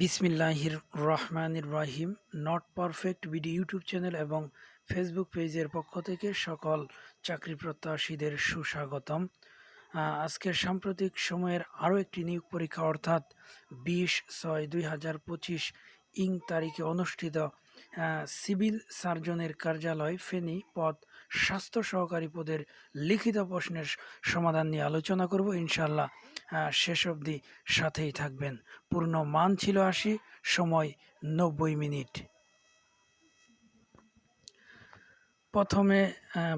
বিসমিল্লাহির রহমানির রাহিম not perfect video YouTube channel এবং ফেসবুক পেজের পক্ষ থেকে সকল চাকরি প্রত্যাশীদের সুস্বাগতম। আজকের সাম্প্রতিক সময়ের আরও একটি নিয়োগ পরীক্ষা অর্থাৎ বিশ ছয় দুই হাজার পঁচিশ ইং তারিখে অনুষ্ঠিত সিভিল সার্জনের কার্যালয়, ফেনী পদ স্বাস্থ্য সহকারী পদের লিখিত প্রশ্নের সমাধান নিয়ে আলোচনা করব। ইনশাল্লাহ শেষ অবধি সাথেই থাকবেন। পূর্ণ মান ছিল আশি, সময় নব্বই মিনিট। প্রথমে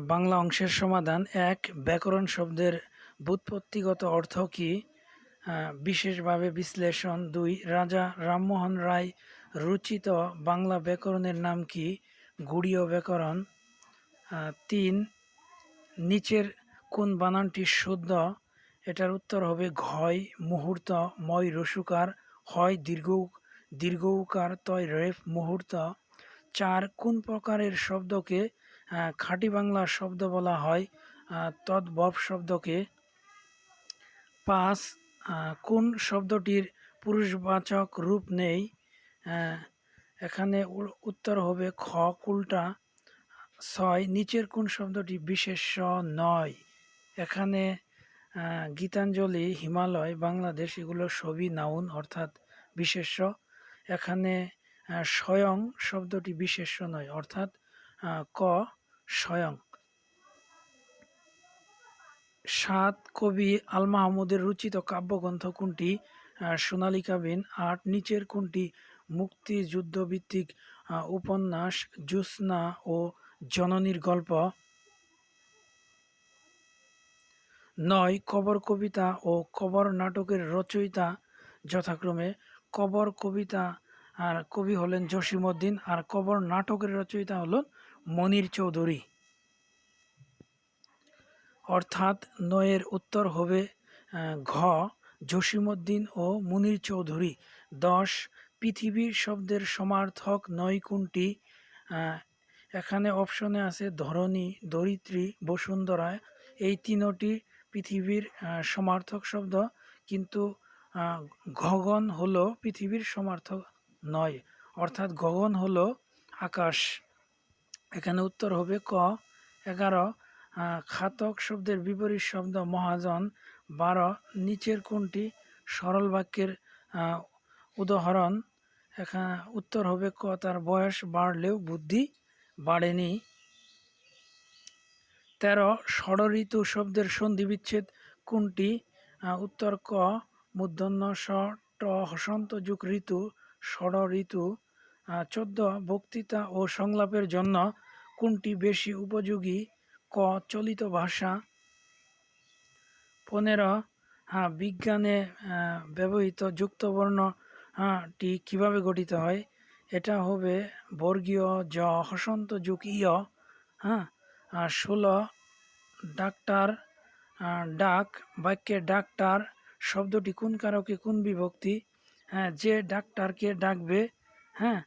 বাংলা অংশের সমাধান। এক, ব্যাকরণ শব্দের ব্যুৎপত্তিগত অর্থ কি? বিশেষভাবে বিশ্লেষণ। দুই, রাজা রামমোহন রায় রচিত বাংলা ব্যাকরণের নাম কি? গুড়ীয় ব্যাকরণ। তিন, নিচের কোন বানানটি শুদ্ধ? এটার উত্তর হবে ঘয়, মুহূর্ত, ময় রসুকার, হয় দীর্ঘ, দীর্ঘকার, তয় রেফ, মুহূর্ত। চার, কোন প্রকারের শব্দকে খাঁটি বাংলা শব্দ বলা হয় তদ্ভব শব্দকে? পাঁচ কোন শব্দটির পুরুষবাচক রূপ নেই? এখানে উত্তর হবে খ, কুলটা। ছয়, নিচের কোন শব্দটি বিশেষ্য নয়? এখানে গীতাঞ্জলি হিমালয় বাংলাদেশ এগুলো সবই নাউন অর্থাৎ বিশেষ্য। এখানে স্বয়ং শব্দটি বিশেষ্য নয় অর্থাৎ ক স্বয়ং। সাত কবি আল মাহমুদের রচিত কাব্যগ্রন্থ কোনটি? আহ, সোনালী কাবিন আট নিচের কোনটি? মুক্তিযুদ্ধভিত্তিক উপন্যাস জ্যোৎস্না ও জননীর গল্প। নয় কবর কবিতা ও কবর নাটকের রচয়িতা যথাক্রমে কবর কবিতা আর কবি হলেন জসিমউদ্দিন আর কবর নাটকের রচয়িতা হলেন মনির চৌধুরী। অর্থাৎ নয়ের উত্তর হবে ঘ, জসিমউদ্দিন ও মুনির চৌধুরী। দশ, পৃথিবীর শব্দের সমার্থক নয় কোনটি? এখানে অপশনে আছে ধরণী, ধরিত্রী, বসুন্ধরা। এই তিনটি পৃথিবীর সমার্থক শব্দ। কিন্তু গগন হলো পৃথিবীর সমার্থক নয়। অর্থাৎ গগন হলো আকাশ। এখানে উত্তর হবে ক। এগারো খাতক শব্দের বিপরীত শব্দ মহাজন। বারো, নিচের কোনটি? সরল বাক্যের উদাহরণ। এখানে উত্তর হবে ক। তার বয়স বাড়লেও বুদ্ধি বাড়েনি। তেরো ষড়ঋতু শব্দের সন্ধি বিচ্ছেদ কোনটি উত্তর ক মূর্ধন্য স ট হসন্ত যুগ ঋতু ষড় ঋতু চোদ্দ বক্তৃতা ও সংলাপের জন্য কোনটি বেশি উপযোগী? ক চলিত ভাষা। পনেরো হ্যাঁ বিজ্ঞানে ব্যবহৃত যুক্তবর্ণ হ্যাঁ, টি কীভাবে গঠিত হয়? এটা হবে বর্গীয় জ হসন্ত যুগ ইয় হ্যাঁ ষোলো ডাক্তার ডাক, বাক্যে ডাক্তার, শব্দটি কোন কারকে, কোন বিভক্তি? হ্যাঁ যে ডাক্তারকে ডাকবে হ্যাঁ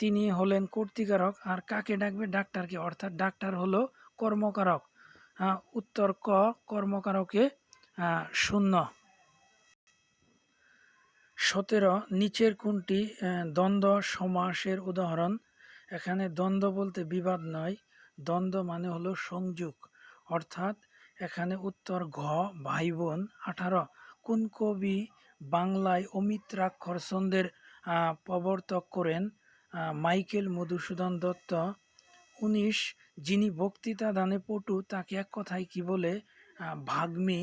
তিনি হলেন কর্তৃকারক, আর কাকে ডাকবে? ডাক্তারকে, অর্থাৎ ডাক্তার হলো কর্মকারক। উত্তর ক, কর্মকারকে শূন্য। সতেরো, নিচের কোনটি? দ্বন্দ্ব সমাসের উদাহরণ। এখানে দ্বন্দ্ব বলতে বিবাদ নয় দ্বন্দ্ব মানে হলো সংযোগ। অর্থাৎ এখানে উত্তর ঘ ভাই বোন আঠারো। কোন কবি বাংলায় অমিত্রাক্ষর ছন্দের প্রবর্তক করেন? মাইকেল মধুসূদন দত্ত। উনিশ, যিনি বক্তৃতা দানে পটু, তাকে এক কথায় কি বলে? ভাগ্মি।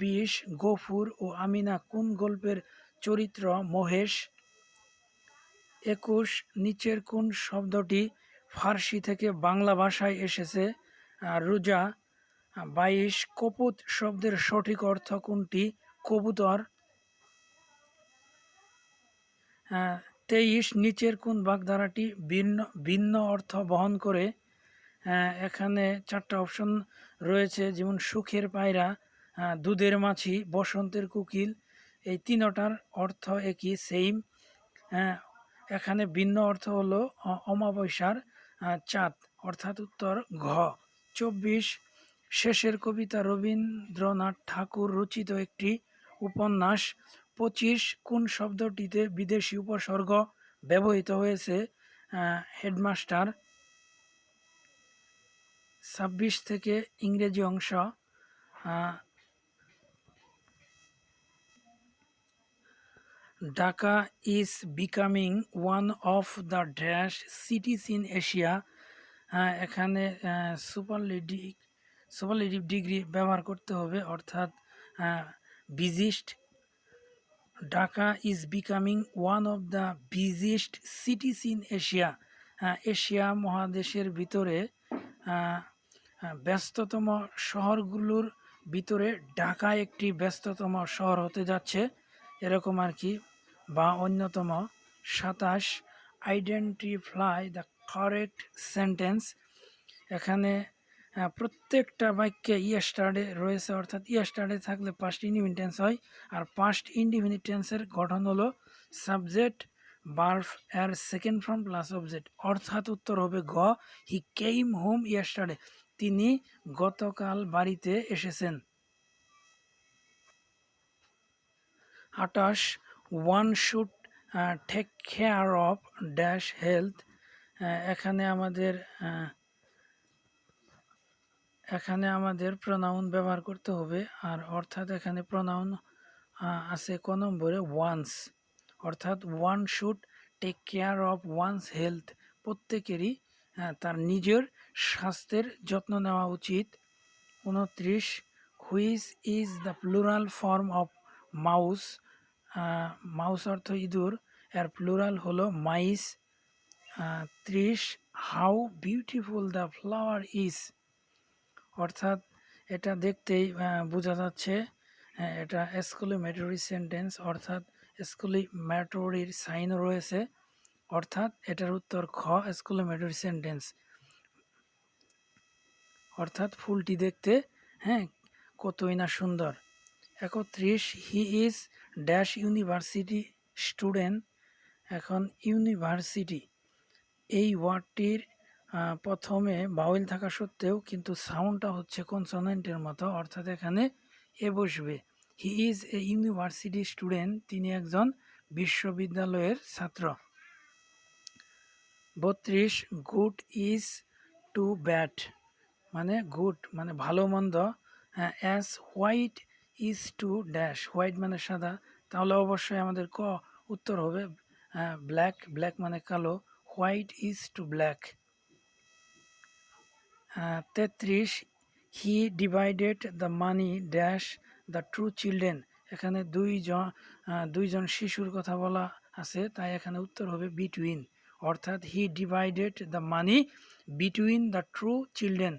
বিশ, গফুর ও আমিনা কোন গল্পের চরিত্র? মহেশ। একুশ, নিচের কোন শব্দটি? ফার্সি থেকে বাংলা ভাষায় এসেছে। রোজা, বাইশ কপুত শব্দের সঠিক অর্থ কোনটি? কবুতর। তেইশ নিচের কোন বাগধারাটি ভিন্ন ভিন্ন অর্থ বহন করে? এখানে চারটা অপশন রয়েছে, যেমন সুখের পায়রা দুধের মাছি, বসন্তের কুকিল, এই তিনটার অর্থ একই সেম এখানে ভিন্ন অর্থ হলো অমাবস্যার। চাঁদ, অর্থাৎ উত্তর ঘ। চব্বিশ, শেষের কবিতা রবীন্দ্রনাথ ঠাকুর রচিত একটি উপন্যাস। পঁচিশ, কোন শব্দটিতে বিদেশি উপসর্গ ব্যবহৃত হয়েছে? হেডমাস্টার। ছাব্বিশ থেকে ইংরেজি অংশ। আহ, Dhaka is becoming one of the dash cities in Asia এখানে সুপারলেটিভ সুপারলেটিভ ডিগ্রি ব্যবহার করতে হবে অর্থাৎ biggest Dhaka is becoming one of the biggest cities in Asia Asia মহাদেশের ভিতরে আহ, আহ, ব্যস্ততম শহরগুলোর ভিতরে ঢাকা একটি ব্যস্ততম শহর হতে যাচ্ছে। এরকম আর কি, বা অন্যতম সাতাশ আইডেন্টিফ্লাই দ্য কারেক্ট সেন্টেন্স এখানে প্রত্যেকটা বাক্যে ইয়েস্টারডে রয়েছে, অর্থাৎ ইয়েস্টারডে থাকলে পাস্ট ইন্ডিফিনিট টেন্স হয়, আর পাস্ট ইন্ডিফিনিট টেন্সের গঠন হলো সাবজেক্ট বার্ফ এর সেকেন্ড ফর্ম প্লাস অবজেক্ট অর্থাৎ উত্তর হবে গ হি কেইম হোম ইয়েস্টারডে তিনি গতকাল বাড়িতে এসেছেন। আটাশ one should take care of dash health এখানে আমাদের এখানে আমাদের প্রনাউন ব্যবহার করতে হবে, আর অর্থাৎ এখানে প্রনাউন আছে ক নম্বরে ওয়ান্স অর্থাৎ one should take care of one's health প্রত্যেকেরই তার নিজের স্বাস্থ্যের যত্ন নেওয়া উচিত। উনত্রিশ which is the plural form of mouse mouse অর্থ ইঁদুর, এর প্লুরাল হলো মাইস। ত্রিশ, how beautiful the flower is. অর্থাৎ এটা দেখতেই বোঝা যাচ্ছে এটা এসকুলিমেটরি সেন্টেন্স অর্থাৎ এসকুলিমেটরির সাইন রয়েছে। অর্থাৎ এটার উত্তর খ এসকুলিমেটরি সেন্টেন্স অর্থাৎ ফুলটি দেখতে হ্যাঁ কতই না সুন্দর। একত্রিশ he is dash university student এখন ইউনিভার্সিটি। এই ওয়ার্ডটির প্রথমে বাউল থাকা সত্ত্বেও কিন্তু সাউন্ডটা হচ্ছে কনসোনেন্টের মতো, অর্থাৎ এখানে এ বসবে। He is a university student, তিনি একজন বিশ্ববিদ্যালয়ের ছাত্র। বত্রিশ, গুড ইজ টু ব্যাট মানে গুড মানে ভালো মন্দ as white is to dash, white মানে সাদা, তাহলে অবশ্যই আমাদের ক উত্তর হবে ব্ল্যাক ব্ল্যাক মানে কালো, হোয়াইট ইজ টু ব্ল্যাক। তেত্রিশ, he divided the money dash the two children, এখানে দুইজন দুইজন শিশুর কথা বলা আছে, তাই এখানে উত্তর হবে বিটুইন, অর্থাৎ he divided the money between the two children,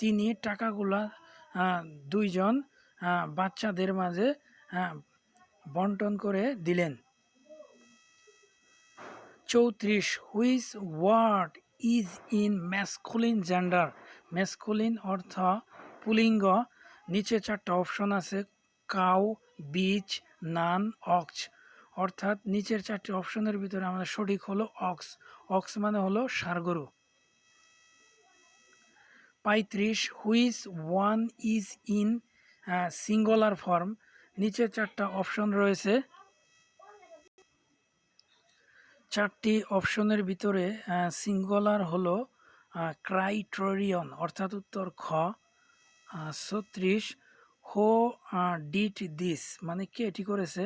তিনি টাকাগুলা দুইজন বাচ্চাদের মাঝে বন্টন করে দিলেন। চৌত্রিশ, which word is in masculine gender? Masculine অর্থ পুলিঙ্গ। নিচে চারটা অপশন আছে, কাউ বিচ নান, অক্স। অর্থাৎ নিচের চারটি অপশনের ভিতরে আমাদের সঠিক হলো অক্স। অক্স মানে হলো সারগরু। পঁয়ত্রিশ, which one is in singular form নিচে চারটা অপশন রয়েছে। চারটি অপশনের ভিতরে সিঙ্গলার হলো ক্রাইটোরিয়ন অর্থাৎ উত্তর খ ছত্রিশ হো ডিট দিস মানে কে এটি করেছে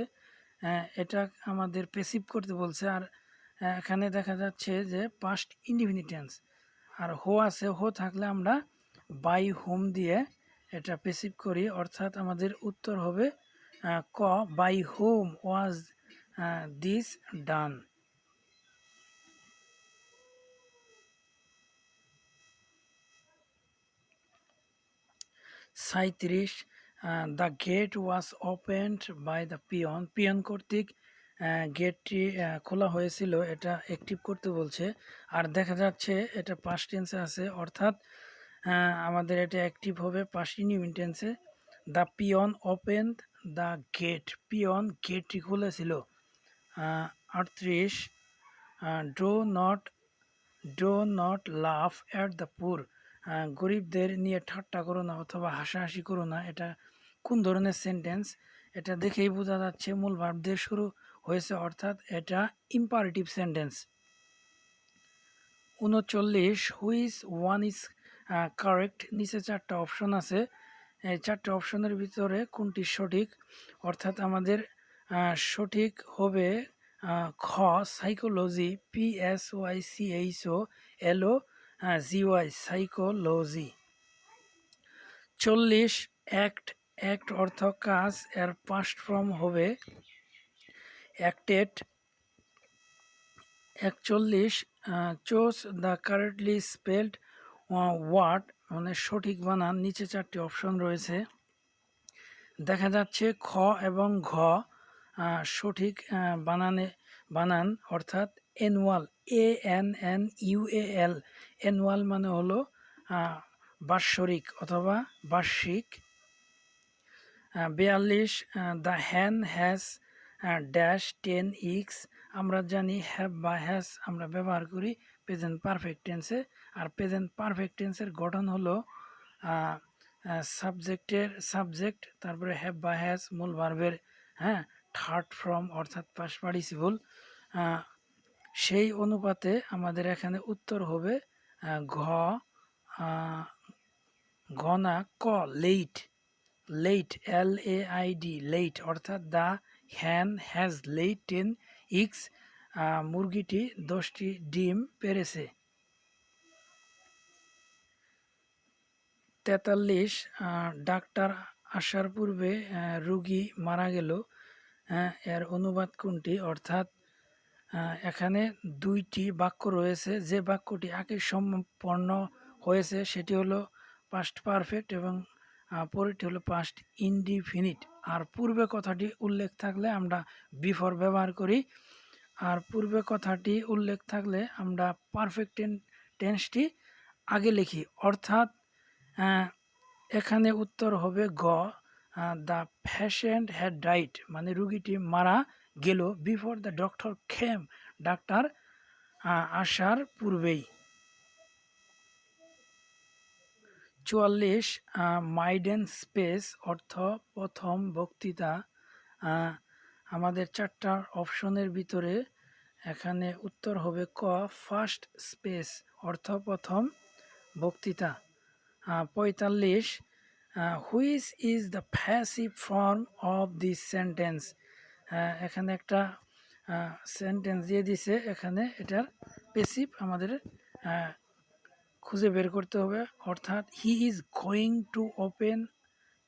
এটা আমাদের পেসিভ করতে বলছে। আর এখানে দেখা যাচ্ছে যে পাস্ট ইন্ডিফিনিটেন্স আর হো আছে হো থাকলে আমরা বাই হোম দিয়ে এটা পেসিভ করি, অর্থাৎ আমাদের উত্তর হবে ক by whom was this done সাঁত্রিশ the gate was opened by the peon peon কর্তৃক গেটটি খোলা হয়েছিল, এটা অ্যাক্টিভ করতে বলছে। আর দেখা যাচ্ছে, এটা পাস্ট টেন্সে আছে, অর্থাৎ আমাদের এটা অ্যাক্টিভ হবে পাস্ট ইনিউইন টেন্সে the peon open the gate peon গেটটি খুলেছিল। আটত্রিশ। Do not do not laugh at the poor গরিবদের নিয়ে ঠাট্টা করো না অথবা হাসাহাসি করো না। এটা কোন ধরনের সেন্টেন্স এটা দেখেই বোঝা যাচ্ছে মূল ভার্ব দিয়ে শুরু হয়েছে, অর্থাৎ এটা ইম্পারেটিভ সেন্টেন্স উনচল্লিশ হুইজ ওয়ান ইজ কারেক্ট নিচে চারটা অপশন আছে। এই চারটে অপশনের ভিতরে কোনটি সঠিক? অর্থাৎ আমাদের সঠিক হবে খ psychology P S Y C H O L O G Y psychology চল্লিশ অ্যাক্ট অ্যাক্ট অর্থ কাজ, এর পাস্ট ফর্ম হবে অ্যাক্টেড একচল্লিশ choose the correctly spelled word মানে সঠিক বানান, নিচে চারটি অপশন রয়েছে। দেখা যাচ্ছে খ এবং ঘ সঠিক বানানে, বানান, অর্থাৎ annual A N N U A L annual মানে হলো বাৎসরিক অথবা বার্ষিক। বিয়াল্লিশ the hen has dash ten ইক্স আমরা জানি হ্যাভ বা হ্যাজ আমরা ব্যবহার করি প্রেজেন্ট পারফেক্ট টেন্সে আর প্রেজেন্ট পারফেক্ট টেন্সের গঠন হলো সাবজেক্টের সাবজেক্ট তারপরে হ্যাভ বা হ্যাজ মূল ভার্বের হ্যাঁ থার্ড ফ্রম অর্থাৎ পাস পার্টিসিপল সেই অনুপাতে আমাদের এখানে উত্তর হবে ঘ আহ, ঘ না ক laid laid L A I D laid অর্থাৎ the hen has laid ten eggs মুরগিটি দশটি ডিম পেরেছে। তেতাল্লিশ ডাক্তার আসার পূর্বে রুগী মারা গেল। এর অনুবাদ কোনটি? অর্থাৎ এখানে দুইটি বাক্য রয়েছে। যে বাক্যটি আগে সম্পন্ন হয়েছে, সেটি হলো পাস্ট পারফেক্ট এবং পরেরটি হলো পাস্ট ইনডিফিনিট আর পূর্বে কথাটি উল্লেখ থাকলে আমরা বিফোর ব্যবহার করি। আর পূর্বে কথাটি উল্লেখ থাকলে আমরা পারফেক্ট টেন্সটি আগে লিখি। অর্থাৎ এখানে উত্তর হবে গ দ্য পেশেন্ট হ্যাড ডাইট মানে রুগীটি মারা গেল বিফোর দ্য ডক্টর খেম ডাক্তার আসার পূর্বেই। চুয়াল্লিশ মাইডেন স্পেস অর্থ প্রথম বক্তৃতা আমাদের চারটা অপশনের ভিতরে এখানে উত্তর হবে ক ফার্স্ট স্পেস অর্থ প্রথম বক্তৃতা পঁয়তাল্লিশ which is the passive form of this sentence এখানে একটা সেন্টেন্স দিয়ে দিছে, এখানে এটার পেসিভ আমাদের খুঁজে বের করতে হবে। অর্থাৎ he is going to open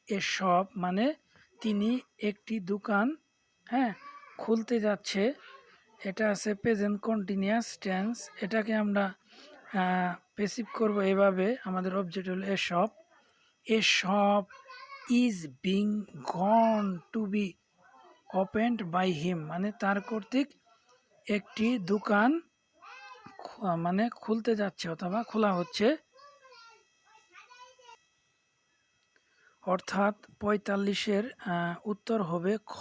a shop মানে তিনি একটি দোকান হ্যাঁ খুলতে যাচ্ছে। এটা আছে প্রেজেন্ট কন্টিনিউয়াস টেন্স এটাকে আমরা পেসিভ করব এভাবে। আমাদের অবজেক্ট হলো a shop a shop is being gone to be opened by him মানে তার কর্তৃক একটি দোকান মানে খুলতে যাচ্ছে অথবা খোলা হচ্ছে। অর্থাৎ পঁয়তাল্লিশের উত্তর হবে খ।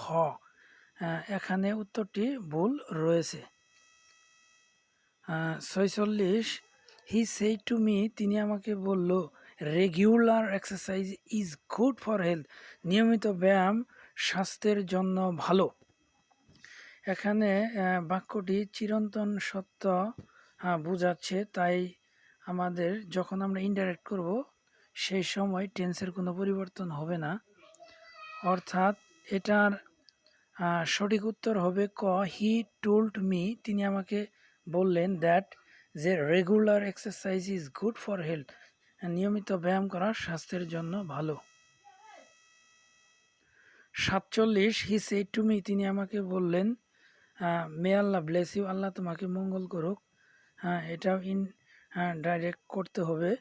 এখানে উত্তরটি ভুল রয়েছে। ছয়চল্লিশ হি সেই টু মি তিনি আমাকে বলল regular exercise is good for health নিয়মিত ব্যায়াম স্বাস্থ্যের জন্য ভালো। এখানে বাক্যটি চিরন্তন সত্য বোঝাচ্ছে, তাই আমাদের যখন আমরা ইনডাইরেক্ট করব, সেই সময় টেন্সের কোনো পরিবর্তন হবে না। অর্থাৎ, এটার সঠিক উত্তর হবে ক। হি টোল্ড মি তিনি আমাকে বললেন দ্যাট যে regular exercise is good for health নিয়মিত ব্যায়াম করা স্বাস্থ্যের জন্য ভালো। সাতচল্লিশ হি সেই টু মি তিনি আমাকে বললেন মে আল্লাহ ব্লেস ইউ আল্লাহ তোমাকে মঙ্গল করুক। হ্যাঁ এটাও ইন ডাইরেক্ট করতে হবে।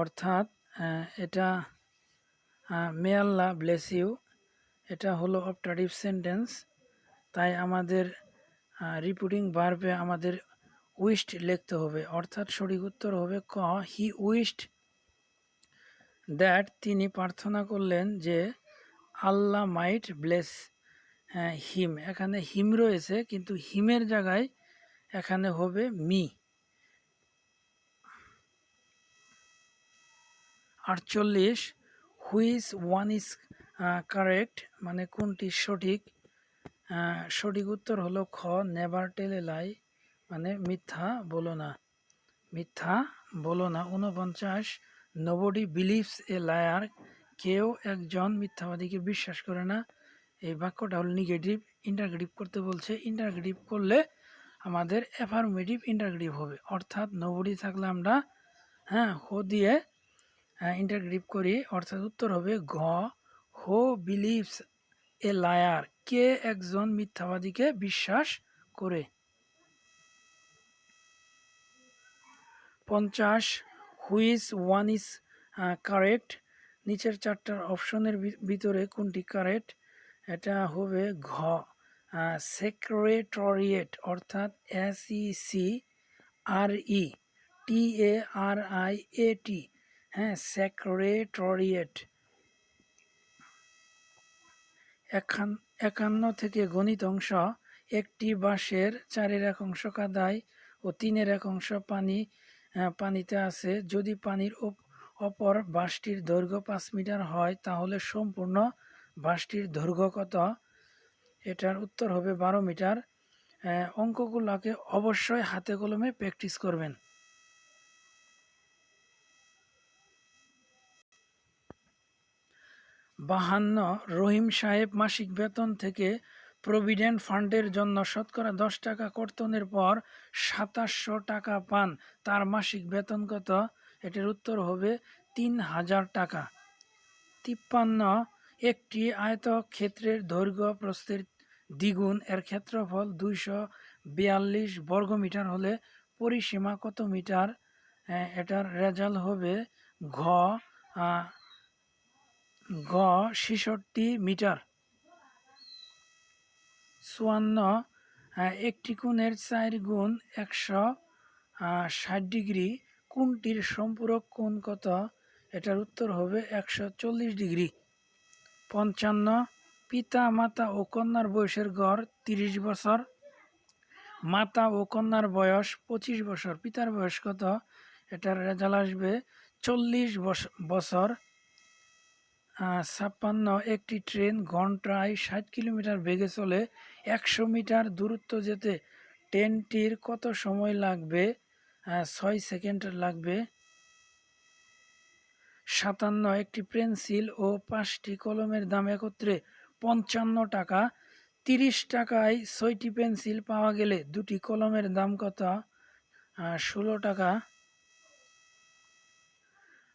অর্থাৎ এটা মে আল্লাহ ব্লেস ইউ এটা হলো অপটাটিভ সেন্টেন্স তাই আমাদের রিপুটিং বার্বে আমাদের উইস্ট লিখতে হবে। অর্থাৎ সঠিক উত্তর হবে ক। হি উইস্ট দ্যাট তিনি প্রার্থনা করলেন যে আল্লাহ মাইট ব্লেস হ্যাঁ হিম এখানে হিম রয়েছে, কিন্তু হিমের জায়গায় এখানে হবে মি আটচল্লিশ হুইচ ওয়ান ইজ কারেক্ট মানে কোনটি সঠিক? সঠিক উত্তর হলো খ নেভার টেল লাই মানে মিথ্যা বলো না। মিথ্যা বলো না। উনপঞ্চাশ নোবডি বিলিভস এ লায়ার কেউ একজন মিথ্যাবাদীকে বিশ্বাস করে না। এই বাক্যটা হল নেগেটিভ ইন্টারগেটিভ করতে বলছে। ইন্টারগেটিভ করলে আমাদের অ্যাফার্মেটিভ ইন্টারগেটিভ হবে। অর্থাৎ নোবডি থাকলে আমরা হ্যাঁ হো দিয়ে ইন্টারগ্রেটিভ করি। অর্থাৎ উত্তর হবে ঘ। হো বিলিভস এ লায়ার কে একজন মিথ্যাবাদীকে বিশ্বাস করে? পঞ্চাশ হুইস ওয়ান ইজ কারেক্ট নিচের চারটার অপশনের ভিতরে কোনটি কারেক্ট এটা হবে ঘ সেক্রেটরিয়েট অর্থাৎ S C R E T A R I A T হ্যাঁ সেক্রেটরিয়েট একান্ন থেকে গণিত অংশ, একটি বাঁশের চারের এক অংশ কাদায় ও তিনের এক অংশ পানি পানিতে আছে। যদি পানির অপর বাঁশটির দৈর্ঘ্য পাঁচ মিটার হয়, তাহলে সম্পূর্ণ বাঁশটির দৈর্ঘ্য কত? এটার উত্তর হবে বারো মিটার। অঙ্কগুলোকে অবশ্যই হাতে কলমে প্র্যাকটিস করবেন। বাহান্ন, রহিম সাহেব মাসিক বেতন থেকে প্রভিডেন্ট ফান্ডের জন্য শতকরা দশ টাকা কর্তনের পর সাতাশশো টাকা পান। তার মাসিক বেতন কত? এটার উত্তর হবে তিন হাজার টাকা। তিপ্পান্ন, একটি আয়তক্ষেত্রের দৈর্ঘ্য প্রস্থের দ্বিগুণ। এর ক্ষেত্রফল দুইশো বিয়াল্লিশ বর্গমিটার হলে পরিসীমা কত মিটার? এটার রেজাল্ট হবে ঘ গ ছেষট্টি মিটার। চুয়ান্ন একটি কোণের চার গুণ একশো ষাট ডিগ্রি। কোনটির সম্পূরক কোণ কত? এটার উত্তর হবে একশো চল্লিশ ডিগ্রি। পঞ্চান্ন, পিতা, মাতা ও কন্যার বয়সের গড় তিরিশ বছর। মাতা ও কন্যার বয়স পঁচিশ বছর, পিতার বয়স কত? এটার রেজাল্ট আসবে চল্লিশ বছর। ছাপ্পান্ন একটি ট্রেন ঘন্টায় ষাট কিলোমিটার বেগে চলে একশো মিটার দূরত্ব যেতে। ট্রেনটির কত সময় লাগবে? ছয় সেকেন্ড লাগবে। সাতান্ন একটি পেন্সিল ও পাঁচটি কলমের দাম একত্রে পঞ্চান্ন টাকা। তিরিশ টাকায় ছয়টি পেন্সিল পাওয়া গেলে দুটি কলমের দাম কত? ষোলো টাকা।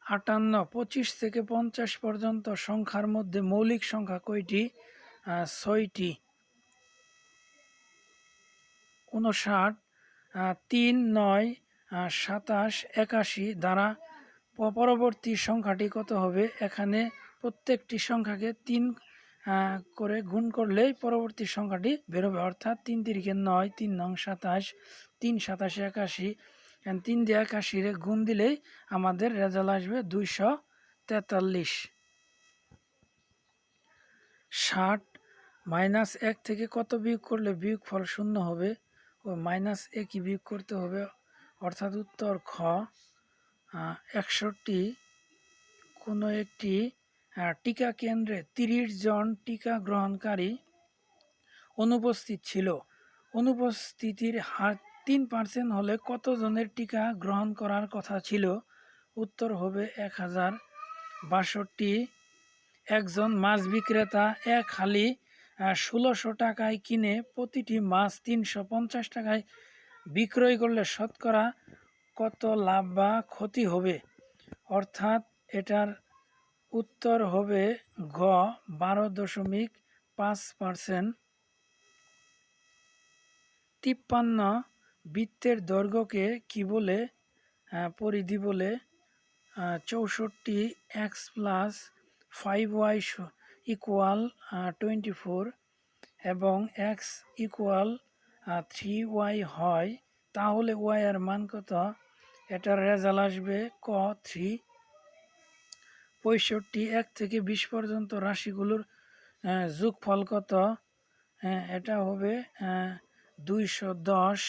আটান্ন, পঁচিশ থেকে পঞ্চাশ পর্যন্ত সংখ্যার মধ্যে মৌলিক সংখ্যা কয়টি? ছয়টি। উনষাট তিন, নয় সাতাশ, একাশি দ্বারা পরবর্তী সংখ্যাটি কত হবে? এখানে প্রত্যেকটি সংখ্যাকে তিন করে গুণ করলেই পরবর্তী সংখ্যাটি বেরোবে অর্থাৎ তিন তিরিকে নয়, তিন নং সাতাশ, তিন সাতাশে, একাশি and তিন দিয়ে একাশিরে গুণ দিলেই আমাদের রেজাল্ট আসবে দুইশো তেতাল্লিশ। ষাট মাইনাস এক থেকে কত বিয়োগ করলে বিয়োগ ফল শূন্য হবে? ও মাইনাস একই বিয়োগ করতে হবে? অর্থাৎ উত্তর খ একষট্টি কোনো একটি টিকা কেন্দ্রে তিরিশ জন টিকা গ্রহণকারী অনুপস্থিত ছিল। অনুপস্থিতির হার তিন পার্সেন্ট হলে কতজনের টিকা গ্রহণ করার কথা ছিল? উত্তর হবে এক হাজার বাষট্টি। একজন মাছ বিক্রেতা, এক হালি ষোলোশো টাকায় কিনে প্রতিটি মাছ তিনশো পঞ্চাশ টাকায় বিক্রয় করলে শতকরা কত লাভ বা ক্ষতি হবে? অর্থাৎ এটার উত্তর হবে গ বারো দশমিক পাঁচ পার্সেন্ট তিপ্পান্ন বৃত্তের দৈর্ঘ্যকে কি বলে? পরিধি বলে চৌষট্টি x plus five y equal twenty four এবং এক্স ইকুয়াল থ্রি ওয়াই হয়, তাহলে ওয়াই এর মান কত? এটার রেজাল্ট আসবে ক থ্রি পঁয়ষট্টি এক থেকে বিশ পর্যন্ত রাশিগুলোর যোগফল কত? এটা হবে দুইশো দশ।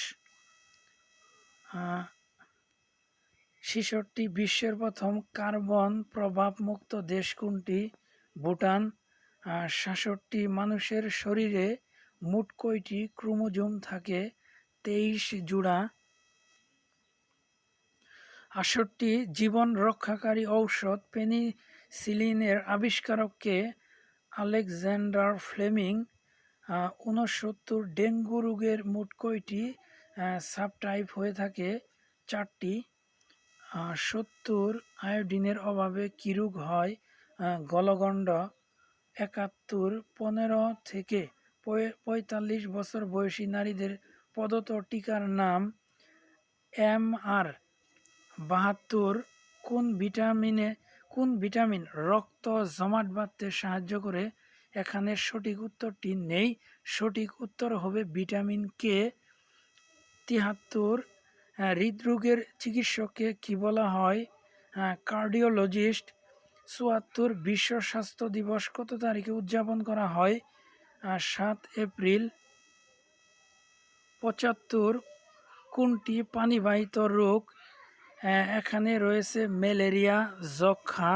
ছেষট্টি বিশ্বের প্রথম কার্বন প্রভাবমুক্ত দেশ কোনটি? ভুটান। সাতষট্টি মানুষের শরীরে মোট কয়টি ক্রোমোজোম থাকে? তেইশ জোড়া। আটষট্টি জীবন রক্ষাকারী ঔষধ পেনিসিলিনের আবিষ্কারককে আলেকজান্ডার ফ্লেমিং। ঊনসত্তর ডেঙ্গু রোগের মোট কয়টি সাবটাইপ হয়ে থাকে চারটি। সত্তর আয়োডিনের অভাবে কী হয়? গলগণ্ড একাত্তর, পনেরো থেকে পঁয়তাল্লিশ বছর বয়সী নারীদের প্রদত্ত টিকার নাম এম আর। বাহাত্তর, কোন ভিটামিনে, কোন ভিটামিন রক্ত জমাট বাঁধতে সাহায্য করে? এখানে সঠিক উত্তরটি নেই। সঠিক উত্তর হবে ভিটামিন কে। তিয়াত্তর হৃদরোগের চিকিৎসককে কি বলা হয়? কার্ডিওলজিস্ট, চুয়াত্তর, বিশ্ব স্বাস্থ্য দিবস কত তারিখে উদযাপন করা হয়? সাত এপ্রিল। পঁচাত্তর, কোনটি পানিবাহিত রোগ? এখানে রয়েছে ম্যালেরিয়া যক্ষা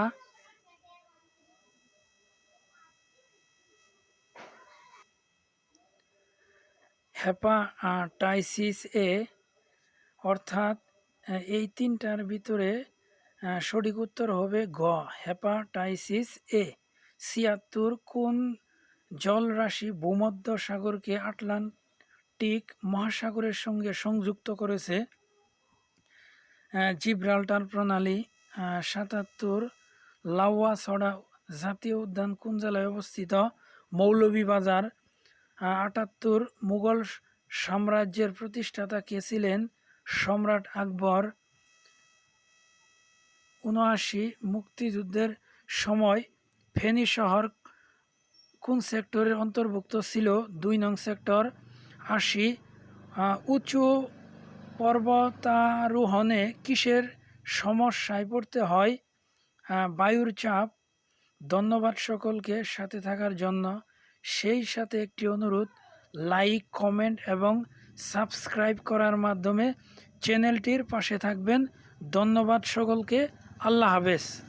হেপাটাইসিস এ, অর্থাৎ এই তিনটার ভিতরে সঠিক উত্তর হবে গ, হেপাটাইসিস এ। ছিয়াত্তর কোন জলরাশি ভূমধ্য সাগরকে আটলান্টিক মহাসাগরের সঙ্গে সংযুক্ত করেছে? জিব্রাল্টার প্রণালী সাতাত্তর লাউয়া ছড়া জাতীয় উদ্যান কোন জেলায় অবস্থিত? মৌলভীবাজার আটাত্তর মুঘল সাম্রাজ্যের প্রতিষ্ঠাতা কে ছিলেন? সম্রাট আকবর। উনআশি মুক্তিযুদ্ধের সময় ফেনী শহর কোন সেক্টরের অন্তর্ভুক্ত ছিল? দুই নং সেক্টর। আশি উঁচু পর্বতারোহণে কিসের সমস্যায় পড়তে হয়? বায়ুর চাপ। ধন্যবাদ সকলকে সাথে থাকার জন্য। সেই সাথে একটি অনুরোধ লাইক কমেন্ট এবং সাবস্ক্রাইব করার মাধ্যমে চ্যানেলটির পাশে থাকবেন। ধন্যবাদ সকলকে। আল্লাহ হাফেজ।